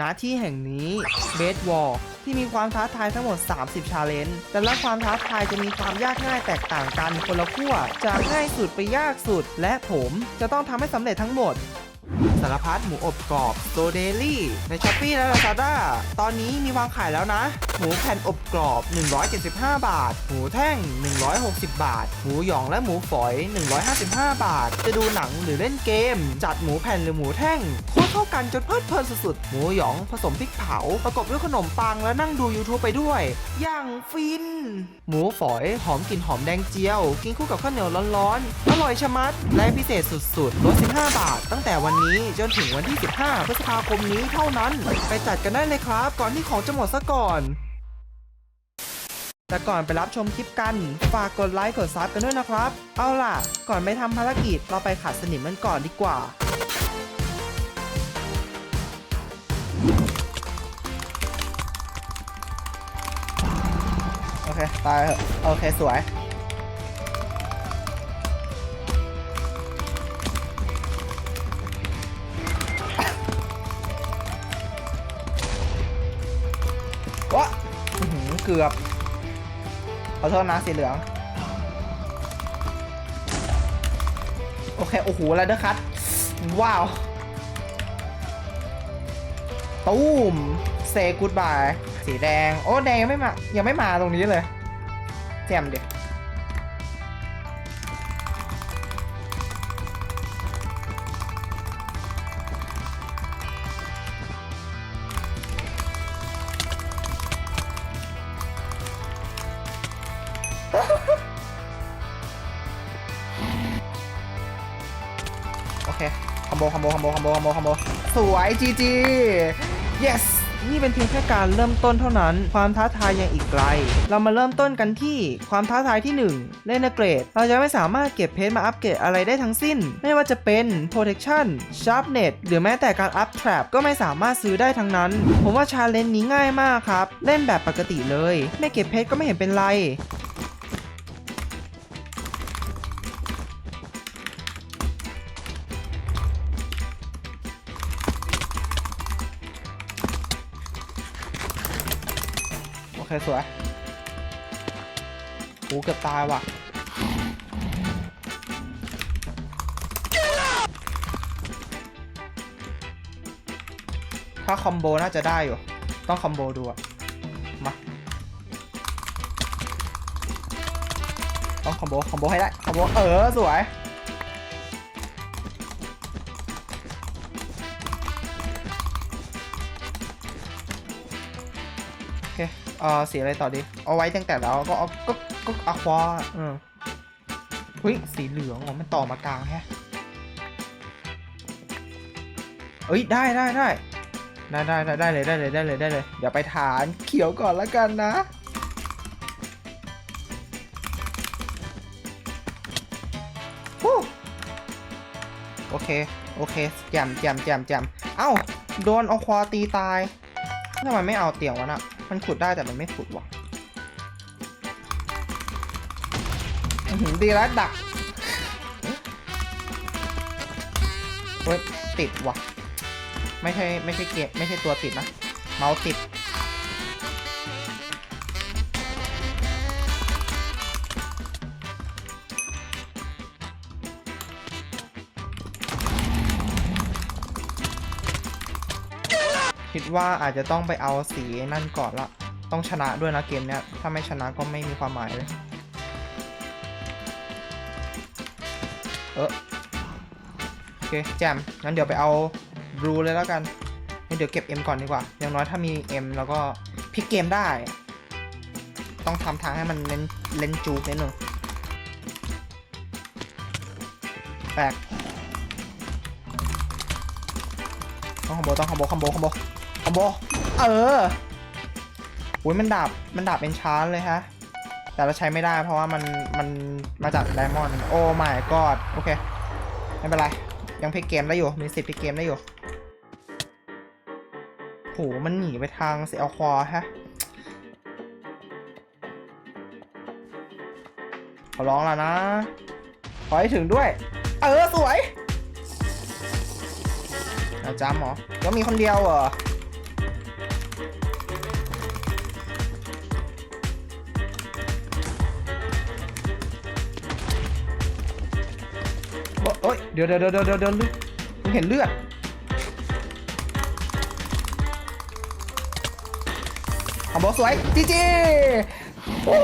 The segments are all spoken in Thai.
ณที่แห่งนี้เบสวอลที่มีความท้าทายทั้งหมด 30 ชาเลนจ์ แต่ละความท้าทายจะมีความยากง่ายแตกต่างกันคนละขั้ว จากง่ายสุดไปยากสุด และผมจะต้องทำให้สำเร็จทั้งหมด สารพัดหมูอบกรอบโซเดลี่ในช้อปปี้และ Lazada ตอนนี้มีวางขายแล้วนะ หมูแผ่นอบกรอบ 175 บาท หมูแท่ง 160 บาท หมูหยองและหมูฝอย 155 บาท จะดูหนังหรือเล่นเกม จัดหมูแผ่นหรือหมูแท่งโคตรเข้ากันจนเพลิดเพลินสุดๆ หมูหยองผสมพริกเผา ประกอบด้วยขนมปังและนั่งดู YouTube ไปด้วย อย่างฟิน หมูฝอยหอมกลิ่นหอมแดงเจียว กินคู่กับข้าวเหนียวร้อนๆ อร่อยชะมัด และพิเศษสุดๆ ลด 15 บาท ตั้งแต่วันนี้จนถึงวันที่ 15 พฤษภาคมนี้เท่านั้น ไปจัดกันได้เลยครับ ก่อนที่ของจะหมดซะก่อน แต่ก่อนไปรับชมคลิปกัน ฝากกดไลค์กดซับกันด้วยนะครับ เอาล่ะ ก่อนไปทำภารกิจเราไปขัดสนิมมันก่อนดีกว่าโอเคตายเหอะโอเคสวย เกือบ ขอโทษนะสีเหลือง โอเค โอ้โหไรเดอร์คัตว้าว ตูมเซกูดบาย สีแดง โอ้ แดงยังไม่มา ยังไม่มาตรงนี้เลย แจมเด็ก เคคอมโบคอมโบคอมโบคอมโบคอมโบคอมโบสวย GG yes นี่เป็นเพียงแค่การเริ่มต้นเท่านั้น ความท้าทายยังอีกไกล เรามาเริ่มต้นกันที่ความท้าทายที่ 1 เล่นเกรด เราจะไม่สามารถเก็บเพชรมาอัปเกรดอะไรได้ทั้งสิ้น ไม่ว่าจะเป็น protection sharpness หรือแม้แต่การอัพ trap ก็ไม่สามารถซื้อได้ทั้งนั้น ผมว่าชาเลนจ์นี้ง่ายมากครับ เล่นแบบปกติเลย ไม่เก็บเพชรก็ไม่เห็นเป็นไร เคสวยโหเกือบตายว่ะถ้าคอมโบน่าจะได้อยู่ ต้องคอมโบดูอะมา ต้องคอมโบ คอมโบให้ได้ คอมโบ เออ สวย เคเอ่อสีอะไรต่อดี เอาไว้ตั้งแต่แล้วก็เอาก็ก็อะควาอืมหุ้ยสีเหลืองอ๋อมันต่อมากลางแฮะเอ้ยได้ได้ได้ได้ได้ได้ได้เลยได้เลยได้เลยได้เลยเดี๋ยวไปฐานเขียวก่อนละกันนะฮู้โอเค โอเคแจมแจมแจมแจมเอ้า โดนเอาควาตีตายทำไมไม่เอาเตียงวะน่ะ มันขุดได้แต่มันไม่ขุดว่ะหือดีแล้วดักเฮ้ยติดว่ะ ไม่ใช่ไม่ใช่เกมไม่ใช่ตัวติดนะ เมาส์ติด ว่าอาจจะต้องไปเอาสีนั่นก่อนละต้องชนะด้วยนะเกมเนี้ย ถ้าไม่ชนะก็ไม่มีความหมายเลย เออโอเคแจมงั้นเดี๋ยวไปเอาบลูเลยแล้วกันงั้นเดี๋ยวเก็บ M ก่อนดีกว่า อย่างน้อยถ้ามี M แล้วก็พลิกเกมได้ ต้องทำทางให้มันเล่นเล่นจูกนิดหนึ่งแตกต้องคอมโบต้องคอมโบคอมโบคอมโบ อมโบเอออุ้ยมันดาบมันดาบเป็นชาร์จเลยฮะ แต่เราใช้ไม่ได้เพราะว่ามันมันมาจากไดมอนด์โอ้ my god โอเค ไม่เป็นไร ยังพลิกเกมได้อยู่ มีสิทธิ์พลิกเกมได้อยู่โหมันหนีไปทางเซลควาฮะขอร้องแล้วนะ ขอให้ถึงด้วย เออ สวยอาจำเหรอแล้วมีคนเดียวเหรอ ดี๋ยวเดี๋ยวเดี๋ยวเดี๋ยวเดี๋ยวมึงเห็นเลือดคอมโบสวยจีจีโอ้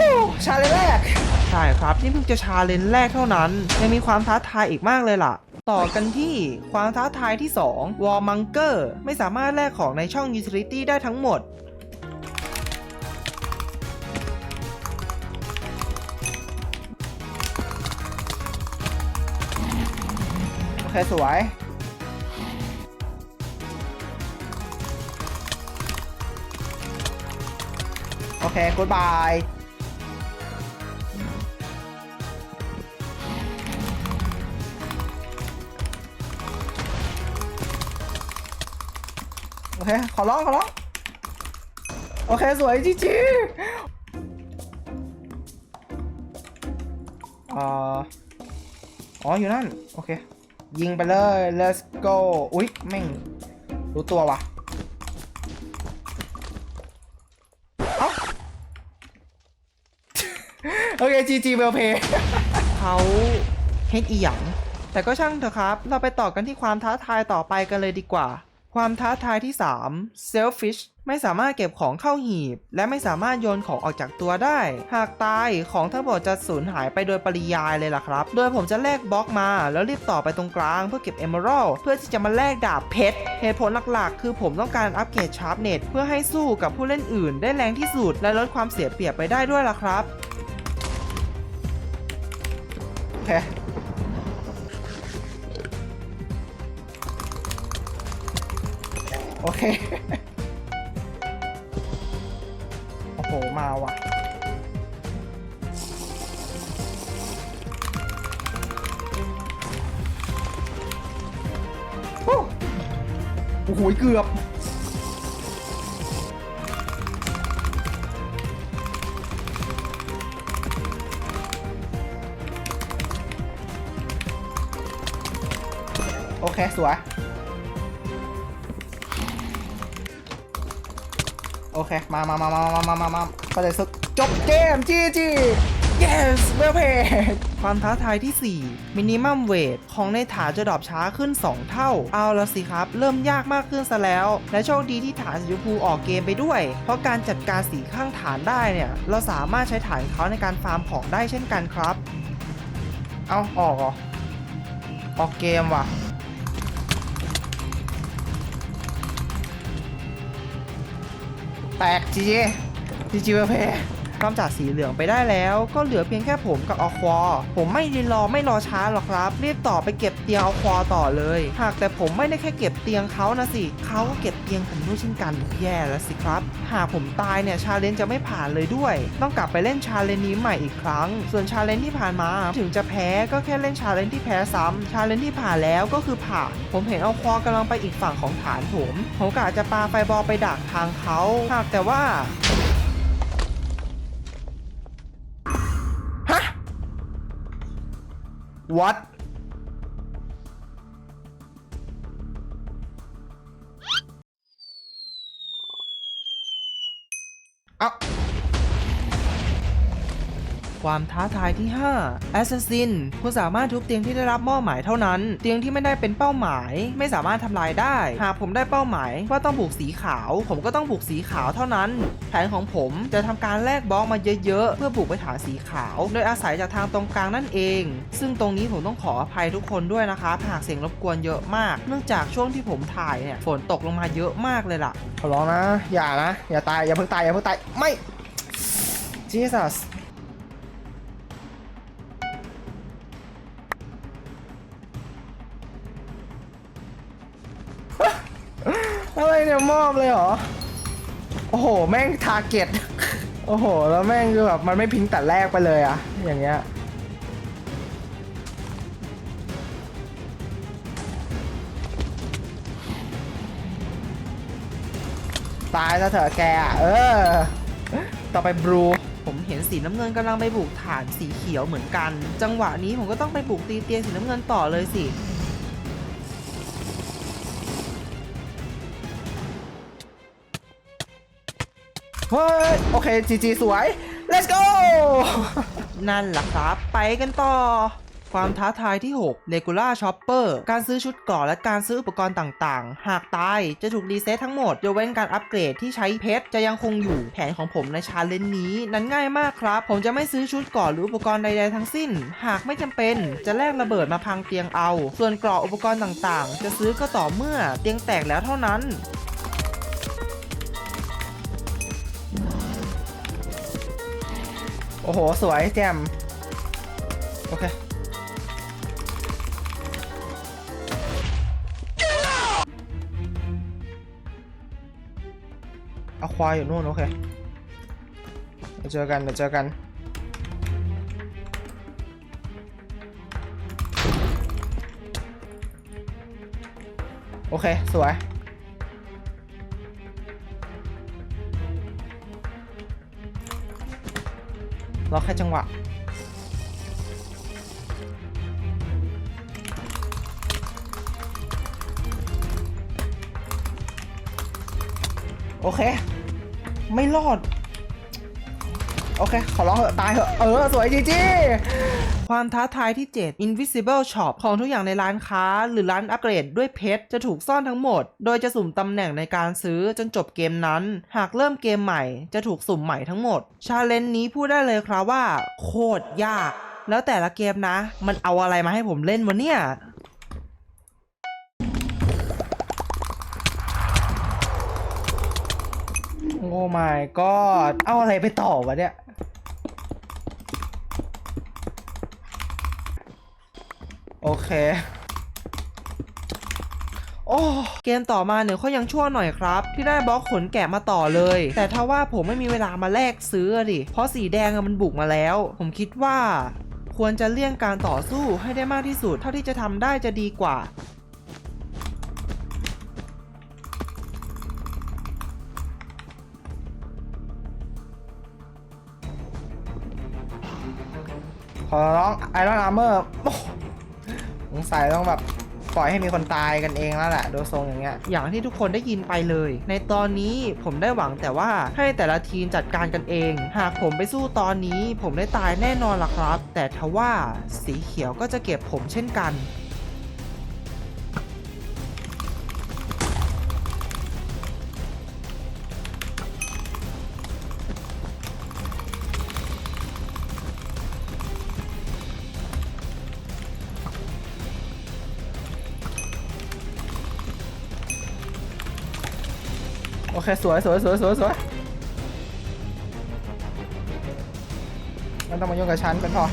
ชาเลนแรก ใช่ครับ นี่เพิ่งจะชาเลนแรกเท่านั้น ยังมีความท้าทายอีกมากเลยล่ะ ต่อกันที่ความท้าทายที่2วอลมังเกอร์ไม่สามารถแลกของในช่อง Utility ได้ทั้งหมด โอเคสวยโอเคกูดบายโอเค ขอร้อง ขอร้อง โอเค สวยจีจีอ่าอ๋อ อยู่นั่น โอเค ยิงไปเลย let's go อุ๊ยแม่ง รู้ตัววะเอ้าโอเค GG เวลเพย์เขาเฮดอีหยังแต่ก็ช่างเถอะครับ เราไปต่อกันที่ความท้าทายต่อไปกันเลยดีกว่า ความท้าทายที่ 3 Selfish ไม่สามารถเก็บของเข้าหีบ และไม่สามารถโยนของออกจากตัวได้ หากตายของทั้งหมดจะสูญหายไปโดยปริยายเลยล่ะครับ โดยผมจะแลกบล็อกมา แล้วรีบต่อไปตรงกลางเพื่อเก็บ Emerald เพื่อที่จะมาแลกดาบเพชร เหตุผลหลักๆ คือผมต้องการอัปเกรดชาร์ปเน็ตเพื่อให้สู้กับผู้เล่นอื่น ได้แรงที่สุด และลดความเสียเปรียบไปได้ด้วยล่ะครับโอ โอเค โอ้โห มาว่ะ โอ้โอ้โหเกือบ โอเค สวย โอเค มามามามามามามามาก็เลยสึกจบเกมจีจี yes well played ความท้าทายที่4 minimum weight ของในฐานจะดรอปช้าขึ้น 2 เท่า เอาละสิครับ เริ่มยากมากขึ้นซะแล้ว และโชคดีที่ฐานสีชมพูออกเกมไปด้วย เพราะการจัดการสีข้างฐานได้เนี่ย เราสามารถใช้ฐานเขาในการฟาร์มของได้เช่นกันครับ เอาออกอออกเกมว่ะ แตกจีจีจีจีเพ กำจัดสีเหลืองไปได้แล้ว ก็เหลือเพียงแค่ผมกับอควอผมไม่รีรอไม่รอช้าหรอกครับรีบต่อไปเก็บเตียงอควอต่อเลย หากแต่ผมไม่ได้แค่เก็บเตียงเขานะสิเขาก็เก็บเตียงผมด้วยเช่นกันแย่แล้วสิครับ หากผมตายเนี่ยชาเลนจ์จะไม่ผ่านเลยด้วย ต้องกลับไปเล่นชาเลนจ์นี้ใหม่อีกครั้ง ส่วนชาเลนจ์ที่ผ่านมาถึงจะแพ้ก็แค่เล่นชาเลนจ์ที่แพ้ซ้ำชาเลนจ์ที่ผ่านแล้วก็คือผ่านผมเห็นเอาควอกำลังไปอีกฝั่งของฐานผมผมกะจะปาไฟบอลไปดักทางเขาหากแต่ว่า วัดอ้า ความท้าทายที่ 5 Assassin คุณสามารถทุบเตียงที่ได้รับมอบหมายเท่านั้น เตียงที่ไม่ได้เป็นเป้าหมาย ไม่สามารถทำลายได้ หากผมได้เป้าหมายว่าต้องบุกสีขาว ผมก็ต้องบุกสีขาวเท่านั้น แผนของผมจะทำการแลกบล็อกมาเยอะๆ เพื่อบุกไปฐานสีขาว โดยอาศัยจากทางตรงกลางนั่นเอง ซึ่งตรงนี้ผมต้องขออภัยทุกคนด้วยนะครับหากเสียงรบกวนเยอะมาก เนื่องจากช่วงที่ผมถ่ายเนี่ยฝนตกลงมาเยอะมากเลยล่ะขอร้องนะ อย่านะ อย่าตาย อย่าเพิ่งตาย อย่าเพิ่งตาย ไม่ Jesus เนี่ยมอบเลยเหรอ โอ้โห แม่งทาร์เก็ต โอ้โห แล้วแม่งคือแบบมันไม่พิงแต่แรกไปเลยอะอย่างเงี้ย ตายซะเถอะแก เออ ต่อไปบลูผมเห็นสีน้ำเงินกำลังไปบุกฐานสีเขียวเหมือนกัน จังหวะนี้ผมก็ต้องไปบุกตีเตียงสีน้ำเงินต่อเลยสิ ฮ้ยโอเคจีจีสวย let's go นั่นแหละครับ ไปกันต่อ ความท้าทายที่ 6 Regular Shopper การซื้อชุดก่อและการซื้ออุปกรณ์ต่างๆ หากตายจะถูกรีเซ็ตทั้งหมดยกเว้นการอัปเกรดที่ใช้เพชรจะยังคงอยู่แผนของผมในชาเลนจ์นี้ นั้นง่ายมากครับ ผมจะไม่ซื้อชุดก่อหรืออุปกรณ์ใดๆทั้งสิ้น หากไม่จำเป็นจะแลกระเบิดมาพังเตียงเอา ส่วนเกราะอุปกรณ์ต่างๆ จะซื้อก็ต่อเมื่อเตียงแตกแล้วเท่านั้น โอ้โห สวยแจม โอเค เอาควายอยู่นู่น โอเคเดี๋ยวเจอกันเดี๋ยวเจอกันโอเค สวย รอแค่จังหวะ โอเค ไม่รอด โอเค ขอร้องเถอะตายเถอะ เออ สวยจีจีความท้าทายที่ 7 Invisible Shop ของทุกอย่างในร้านค้า หรือร้านอัปเกรดด้วยเพชรจะถูกซ่อนทั้งหมด โดยจะสุ่มตำแหน่งในการซื้อจนจบเกมนั้น หากเริ่มเกมใหม่จะถูกสุ่มใหม่ทั้งหมด ชาเลนจ์นี้พูดได้เลยครับว่า โคตรยาก แล้วแต่ละเกมนะ มันเอาอะไรมาให้ผมเล่นวะเนี่ยโอ้ my god เอาอะไรไปต่อวะเนี่ย โอเค โอ้เกมต่อมาเนี่ยเขายังชั่วหน่อยครับ ที่ได้บล็อกขนแกะมาต่อเลย แต่ถ้าว่าผมไม่มีเวลามาแลกซื้อดิเพราะสีแดงอะมันบุกมาแล้ว ผมคิดว่าควรจะเลี่ยงการต่อสู้ให้ได้มากที่สุด เท่าที่จะทำได้จะดีกว่าขอร้องไอรอนอาร์เมอร์ สัยต้องแบบปล่อยให้มีคนตายกันเองแล้วแหละดูทรงอย่างเงี้ยอย่างที่ทุกคนได้ยินไปเลย ในตอนนี้ผมได้หวังแต่ว่าให้แต่ละทีมจัดการกันเอง หากผมไปสู้ตอนนี้ ผมได้ตายแน่นอนล่ะครับ แต่ทว่าสีเขียวก็จะเก็บผมเช่นกัน เคสวยสวยสวยสวยสวยไม่ต้องมายุ่งกับฉันเป็นพอ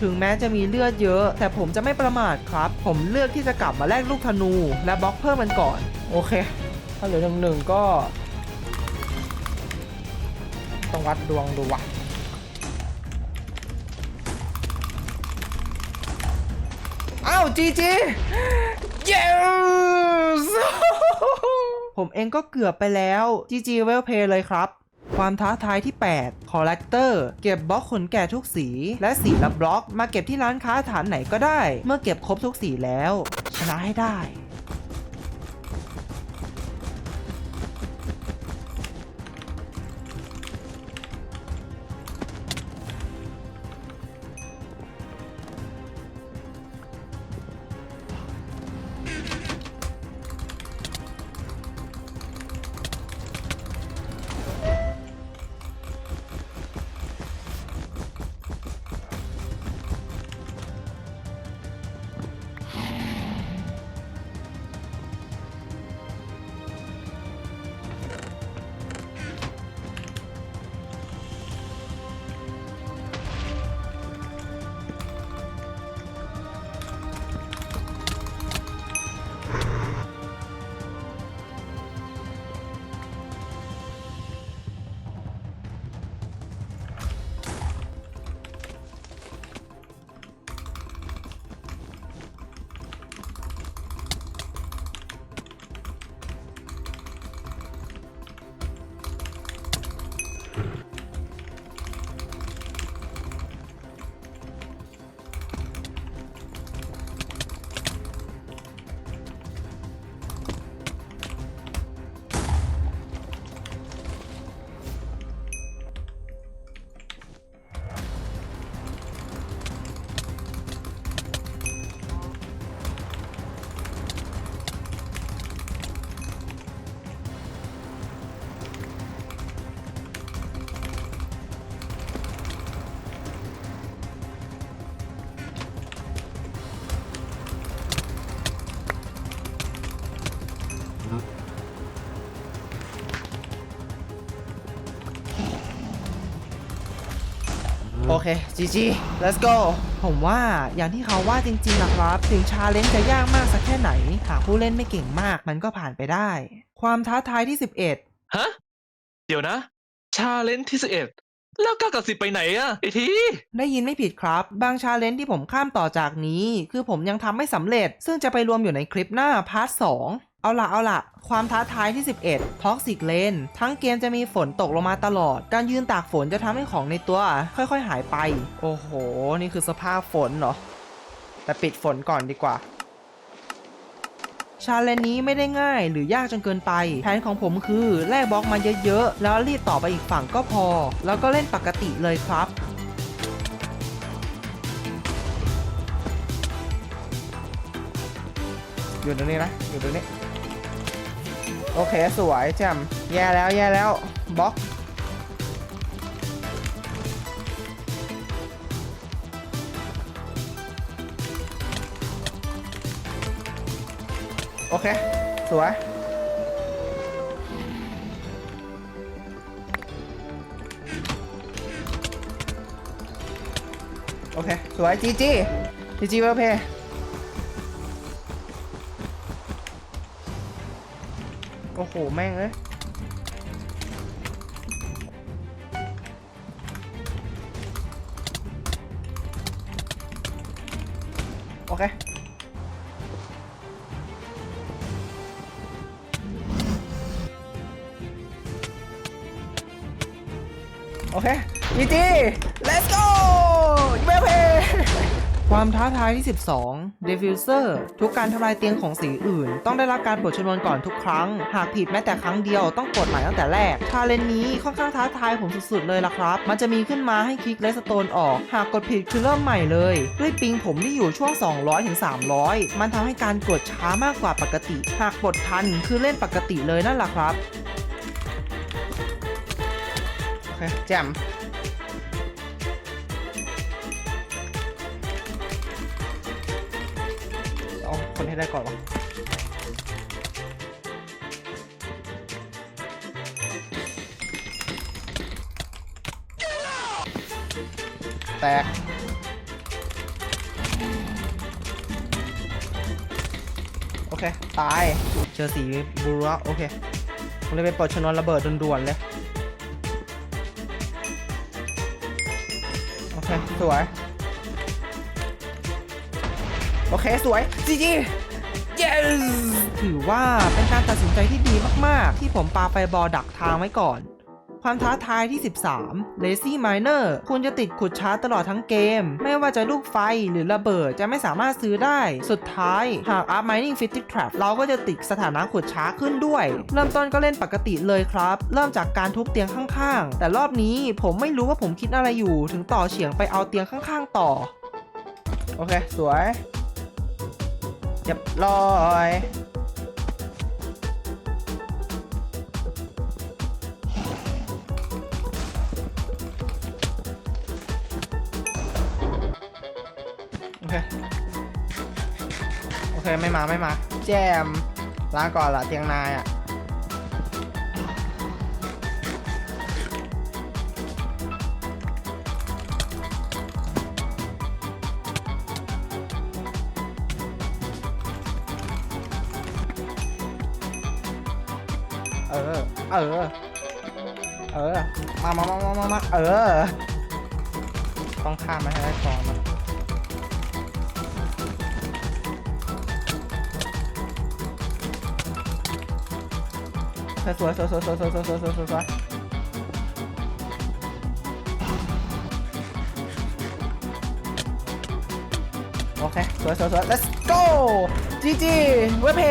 ถึงแม้จะมีเลือดเยอะ แต่ผมจะไม่ประมาทครับ ผมเลือกที่จะกลับมาแลกลูกธนู และบล็อกเพิ่มมันก่อน โอเค ถ้าเหลือหนึ่งหนึ่งก็ ต้องวัดดวงดูว่ะอ้าวจีจี yes ผมเองก็เกือบไปแล้ว GG w e l l Play เลยครับ ความท้าทายที่ 8 Collector เก็บบล็อกขนแก่ทุกสี และสีละบล็อกมาเก็บที่ร้านค้าฐานไหนก็ได้ เมื่อเก็บครบทุกสีแล้ว ชนะให้ได้ โอเค GG let's go ผมว่าอย่างที่เขาว่าจริงๆนะครับ ถึงชาเลนจ์จะยากมากสักแค่ไหน หากผู้เล่นไม่เก่งมากมันก็ผ่านไปได้ ความท้าทายที่ 11 ฮะ เดี๋ยวนะ ชาเลนจ์ที่สิบเอ็ดแล้วก้ากับสิบไปไหนอะไอที ได้ยินไม่ผิดครับ บางชาเลนจ์ที่ผมข้ามต่อจากนี้ คือผมยังทำไม่สำเร็จ ซึ่งจะไปรวมอยู่ในคลิปหน้าพาร์ท2 เอาละเอาละความท้าทายที่ 11 Toxic Lane ทั้งเกมจะมีฝนตกลงมาตลอด การยืนตากฝนจะทำให้ของในตัวค่อยๆ หายไป โอ้โห นี่คือสภาพฝนเหรอ แต่ปิดฝนก่อนดีกว่า ชาเลนนี้ไม่ได้ง่ายหรือยากจนเกินไป แผนของผมคือแลกบล็อกมาเยอะๆ แล้วรีบต่อไปอีกฝั่งก็พอ แล้วก็เล่นปกติเลยครับอยู่ตรงนี้นะอยู่ตรงนี้ โอเคสวยแจ่มแย่แล้วแย่แล้วบล็อกโอเค สวย โอเค สวยจีจีจีจีเวลเพย์ โอ้โห แม่งเอ้ยโอเค โอเคจีจี let's go เวลเพความท้าทายที่ 12 Diffuser ทุกการทำลายเตียงของสีอื่น ต้องได้รับการปลดชนวนก่อนทุกครั้ง หากผิดแม้แต่ครั้งเดียวต้องกดใหม่ตั้งแต่แรกชาเลนนี้ค่อนข้างท้าทายผมสุดๆเลยล่ะครับ มันจะมีขึ้นมาให้คลิกเลสโตนออก หากกดผิดคือเริ่มใหม่เลย ด้วยปิงผมที่อยู่ช่วง 200ถึง300 มันทำให้การกดช้ามากกว่าปกติ หากปลดทันคือเล่นปกติเลยนั่นแหละครับโอเคแจ่ม คนให้ได้ก่อนวะแตกโอเค ตาย เจอสีบลูแล้วโอเคผมเลยไปปลดชนวนระเบิดด่วนๆเลย โอเค สวย โอเคสวยจีจี yes ถือว่าเป็นการตัดสินใจที่ดีมากๆ ที่ผมปาไฟบอลดักทางไว้ก่อน ความท้าทายที่ 13 Lazy Miner คุณจะติดขุดช้าตลอดทั้งเกม ไม่ว่าจะลูกไฟหรือระเบิดจะไม่สามารถซื้อได้ สุดท้ายหาก Up Mining Fitted Trap เราก็จะติดสถานะขุดช้าขึ้นด้วย เริ่มต้นก็เล่นปกติเลยครับ เริ่มจากการทุบเตียงข้างๆ แต่รอบนี้ผมไม่รู้ว่าผมคิดอะไรอยู่ ถึงต่อเฉียงไปเอาเตียงข้างๆ ต่อ โอเค สวย เรียบร้อยโอเคโอเค ไม่มาไม่มา แจมล้างก่อนละเตียงนายอะ เออ เออ มามามามามามาเออ ต้องข้ามมาให้ได้ก่อนนะสวยสวยสวยสวยสวยสวยสวยสวยสวยสวยโอเค สวยสวยสวย let's go GG เว็บเพ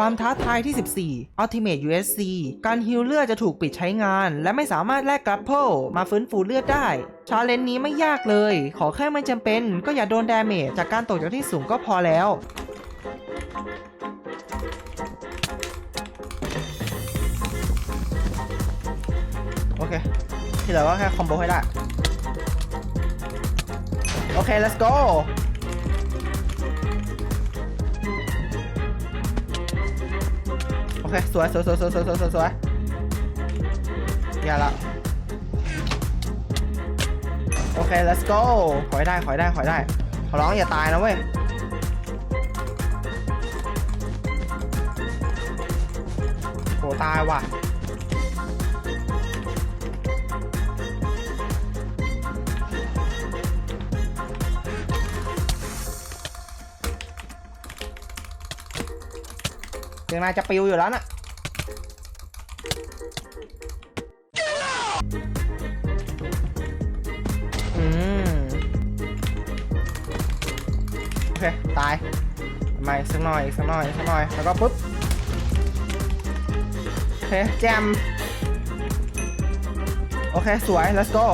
ความท้าทายที่ 14 Ultimate USC การฮิลเลือดจะถูกปิดใช้งาน และไม่สามารถแลกกราฟเพิลมาฟื้นฟูเลือดได้ชาเลนจ์นี้ไม่ยากเลย ขอแค่ไม่จำเป็น ก็อย่าโดนดาเมจจากการตกจากที่สูงก็พอแล้วโอเค ที่เหลือก็แค่คอมโบให้ได้ โอเค let's go อเค สวยสวยสวยสวยสวยสวยสวยสวยอย่าละโอเค let's go ขอให้ได้ ขอให้ได้ ขอให้ได้ ขอร้องอย่าตายนะเว้ยโหตายว่ะ เสียงนายจะปิวอยู่แล้วน่ะอืมโอเค ตายมาอีกสักหน่อยอีกสักหน่อยอีกสักหน่อย แล้วก็ปุ๊บ โอเค แจม โอเค สวย let's go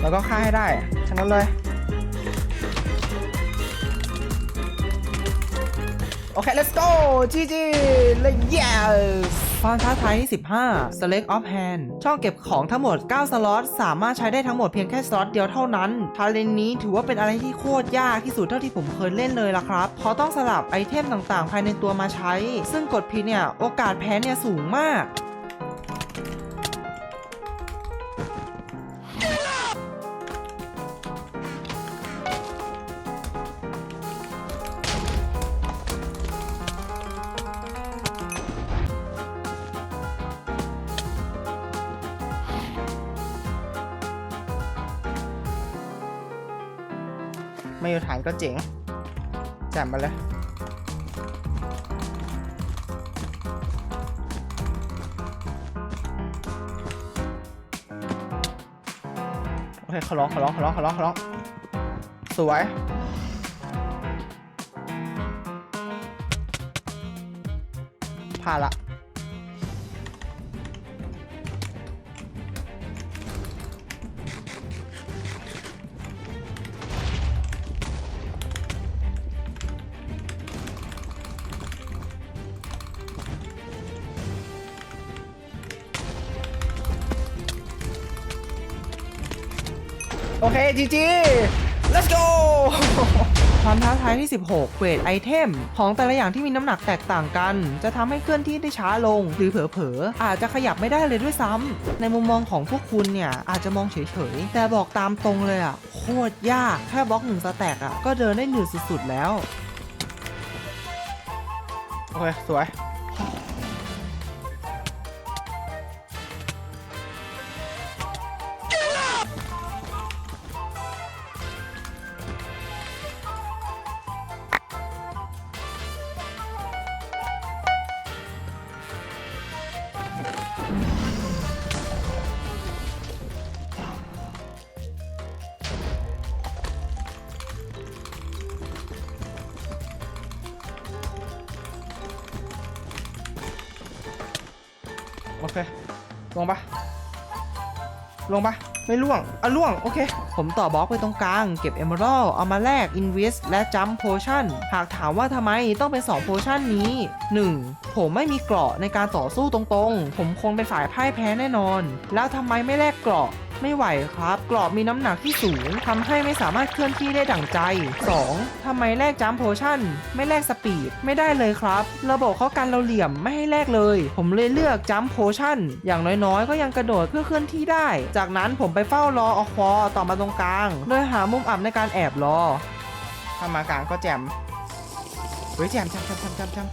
แล้วก็ฆ่าให้ได้แค่นั้นเลย โอเค let's go จีจีเลย yes ความท้าทายที่ 15 select off hand ช่องเก็บของทั้งหมด 9 สล็อต สามารถใช้ได้ทั้งหมดเพียงแค่สล็อตเดียวเท่านั้น ทาเลนนี้ถือว่าเป็นอะไรที่โคตรยากที่สุดเท่าที่ผมเคยเล่นเลยล่ะครับ เพราะต้องสลับไอเทมต่างๆ ภายในตัวมาใช้ ซึ่งกดผิดเนี่ย โอกาสแพ้เนี่ยสูงมาก ก็เจ๋งจ่มมาเลยโอเคขอร้องขอร้องขอร้องขอร้องขอร้องสวยผ่านละ เคจีจี let's go ความท้าทายที่ 16เวทไอเทม ของแต่ละอย่างที่มีน้ำหนักแตกต่างกัน จะทำให้เคลื่อนที่ได้ช้าลง หรือเผลอๆ อาจจะขยับไม่ได้เลยด้วยซ้ำ ในมุมมองของพวกคุณเนี่ย อาจจะมองเฉยๆ แต่บอกตามตรงเลยอะ โคตรยาก แค่บล็อกหนึ่งสแต็กอะ ก็เดินได้หนืดสุดๆแล้ว โอเค สวย งปะลงปะไม่ล่วงอะล่วง โอเค ผมต่อบล็อกไปตรงกลาง เก็บเอมอรัลเอามาแลกอินเวสและจัมโพชั่น หากถามว่าทำไมต้องเป็น2โพชั่นนี้ 1. ผมไม่มีเกราะในการต่อสู้ตรงๆ ผมคงเป็นฝ่ายพ่ายแพ้แน่นอน แล้วทำไมไม่แลกเกราะ ไม่ไหวครับ กรอบมีน้ำหนักที่สูงทำให้ไม่สามารถเคลื่อนที่ได้ดั่งใจ 2. ทำไมแลกจัมโพชั่น ไม่แลกสปีด ไม่ได้เลยครับ ระบบเขากันเราเหลี่ยมไม่ให้แลกเลย ผมเลยเลือกจัมโพชั่น อย่างน้อยๆ ก็ยังกระโดดเพื่อเคลื่อนที่ได้ จากนั้นผมไปเฝ้ารออควอต่อมาตรงกลาง โดยหามุมอับในการแอบรอถ้ามากลางก็แจมเฮ้ยแจมแจมแจมแจมแจม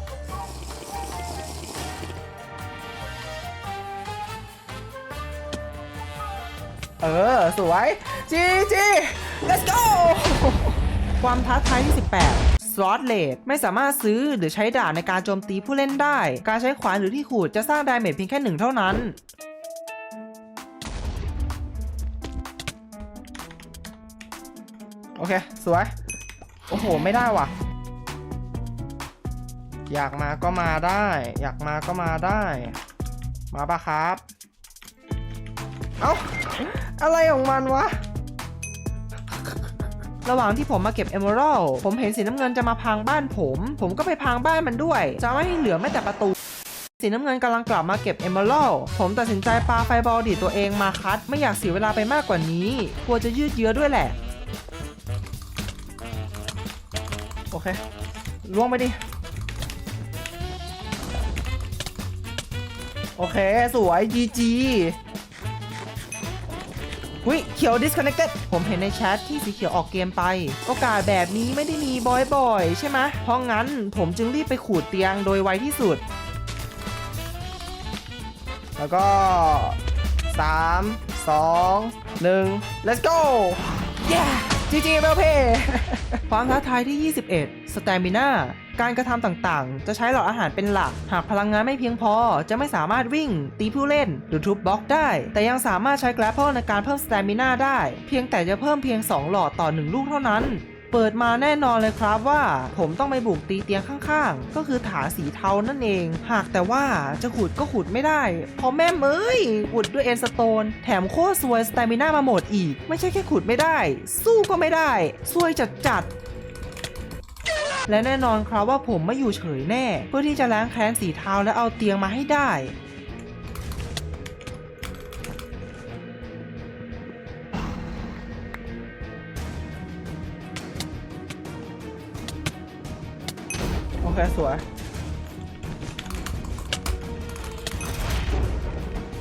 เออ สวย จีจี let's go ความท้าทายที่ 18 slot rate ไม่สามารถซื้อหรือใช้ดาบในการโจมตีผู้เล่นได้ การใช้ขวานหรือที่ขูดจะสร้างดาเมจเพียงแค่หนึ่งเท่านั้น โอเค สวย โอ้โห ไม่ได้ว่ะ อยากมาก็มาได้ อยากมาก็มาได้ มาปะครับ เอ้า อะไรของมันวะ ระหว่างที่ผมมาเก็บ Emerald ผมเห็นสีน้ำเงินจะมาพังบ้านผม ผมก็ไปพังบ้านมันด้วยจะไม่ให้เหลือแม้แต่ประตู สีน้ำเงินกำลังกลับมาเก็บ Emerald ผมตัดสินใจปาไฟบอลดีดตัวเองมาคัด ไม่อยากเสียเวลาไปมากกว่านี้กลัวจะยืดเยื้อด้วยแหละ โอเคล่วงไปดิ โอเค สวย GG โหวิเขียว disconnected ผมเห็นในแชทที่สีเขียวออกเกมไป โอกาสแบบนี้ไม่ได้มีบ่อยๆ ใช่ไหมเพราะงั้นผมจึงรีบไปขูดเตียงโดยไวที่สุด แล้วก็ 3 2 1 let's go yeah จีจีเบลเพความท้าทายที่ 21 stamina การกระทำต่างๆ จะใช้หลอดอาหารเป็นหลัก หากพลังงานไม่เพียงพอ จะไม่สามารถวิ่ง ตีผู้เล่น หรือทุบบล็อกได้ แต่ยังสามารถใช้ grapple ในการเพิ่ม stamina ได้ เพียงแต่จะเพิ่มเพียง 2 หลอดต่อ 1 ลูกเท่านั้นเปิดมาแน่นอนเลยครับว่า ผมต้องไปบุกตีเตียงข้างๆ ก็คือฐานสีเทานั่นเอง หากแต่ว่าจะขุดก็ขุดไม่ได้ เพราะแม่เมยขุดด้วยเอ็นสโตน แถมโคตรซวยสเตมิน่ามาหมดอีก ไม่ใช่แค่ขุดไม่ได้ สู้ก็ไม่ได้ซวยจัดจัด และแน่นอนครับว่าผมไม่อยู่เฉยแน่ เพื่อที่จะล้างแค้นสีเทาและเอาเตียงมาให้ได้โอเคสวย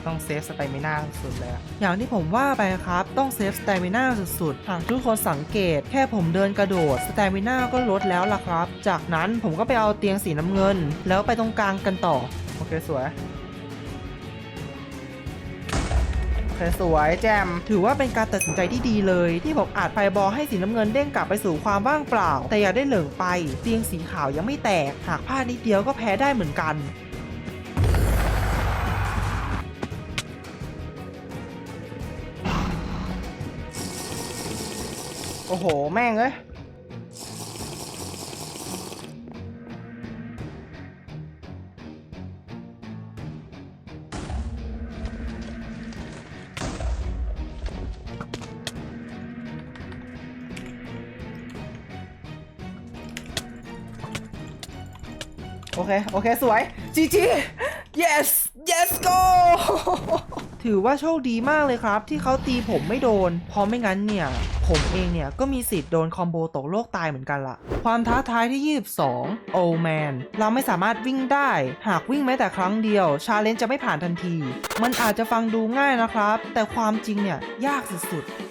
ต้องเซฟสเตมิน่าสุดๆเลยอะอย่างที่ผมว่าไปครับ ต้องเซฟสเตมิน่าสุดๆหากทุกคนสังเกต แค่ผมเดินกระโดดสเตมิน่าก็ลดแล้วล่ะครับ จากนั้นผมก็ไปเอาเตียงสีน้ำเงิน แล้วไปตรงกลางกันต่อ โอเคสวยโอเคสวยแจม ถือว่าเป็นการตัดสินใจที่ดีเลย ที่ผมอาจไฟบอลให้สีน้ำเงินเด้งกลับไปสู่ความว่างเปล่า แต่อย่าได้เหลิงไป เตียงสีขาวยังไม่แตก หากพลาดนิดเดียวก็แพ้ได้เหมือนกัน โอ้โห แม่งเอ้ยโอเค โอเค สวยจีจี yes yes go ถือว่าโชคดีมากเลยครับ ที่เขาตีผมไม่โดน เพราะไม่งั้นเนี่ย ผมเองเนี่ยก็มีสิทธิ์โดนคอมโบตกโลกตายเหมือนกันละความท้าทายที่ 22 โอแมน เราไม่สามารถวิ่งได้ หากวิ่งแม้แต่ครั้งเดียว ชาเลนจ์จะไม่ผ่านทันที มันอาจจะฟังดูง่ายนะครับ แต่ความจริงเนี่ยยากสุดๆ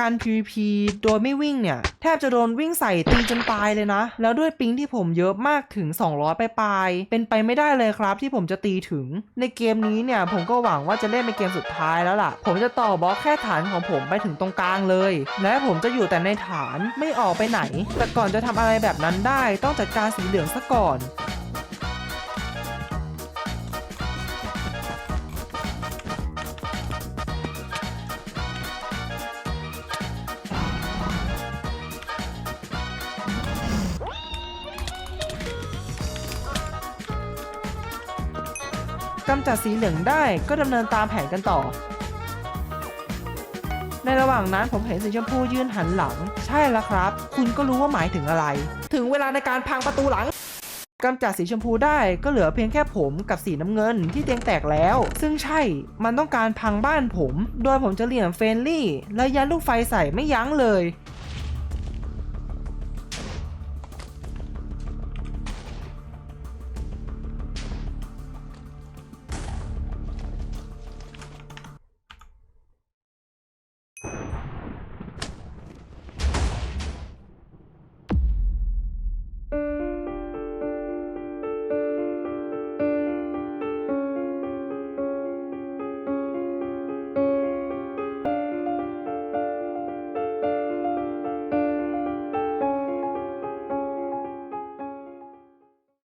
การ PVP โดยไม่วิ่งเนี่ย แทบจะโดนวิ่งใส่ตีจนตายเลยนะ แล้วด้วยปิงที่ผมเยอะมากถึง 200 ไปปลายๆเป็นไปไม่ได้เลยครับที่ผมจะตีถึง ในเกมนี้เนี่ย ผมก็หวังว่าจะเล่นเป็นเกมสุดท้ายแล้วล่ะ ผมจะต่อบล็อกแค่ฐานของผมไปถึงตรงกลางเลย และผมจะอยู่แต่ในฐานไม่ออกไปไหน แต่ก่อนจะทำอะไรแบบนั้นได้ต้องจัดการสีเหลืองซะก่อน กำจัดสีเหลืองได้ก็ดำเนินตามแผนกันต่อ ในระหว่างนั้นผมเห็นสีชมพูยืนหันหลัง ใช่แล้วครับ คุณก็รู้ว่าหมายถึงอะไร ถึงเวลาในการพังประตูหลังกำจัดสีชมพูได้ก็เหลือเพียงแค่ผมกับสีน้ำเงินที่เตียงแตกแล้ว ซึ่งใช่มันต้องการพังบ้านผม โดยผมจะเหลี่ยมเฟรนลี่และยันลูกไฟใส่ไม่ยั้งเลย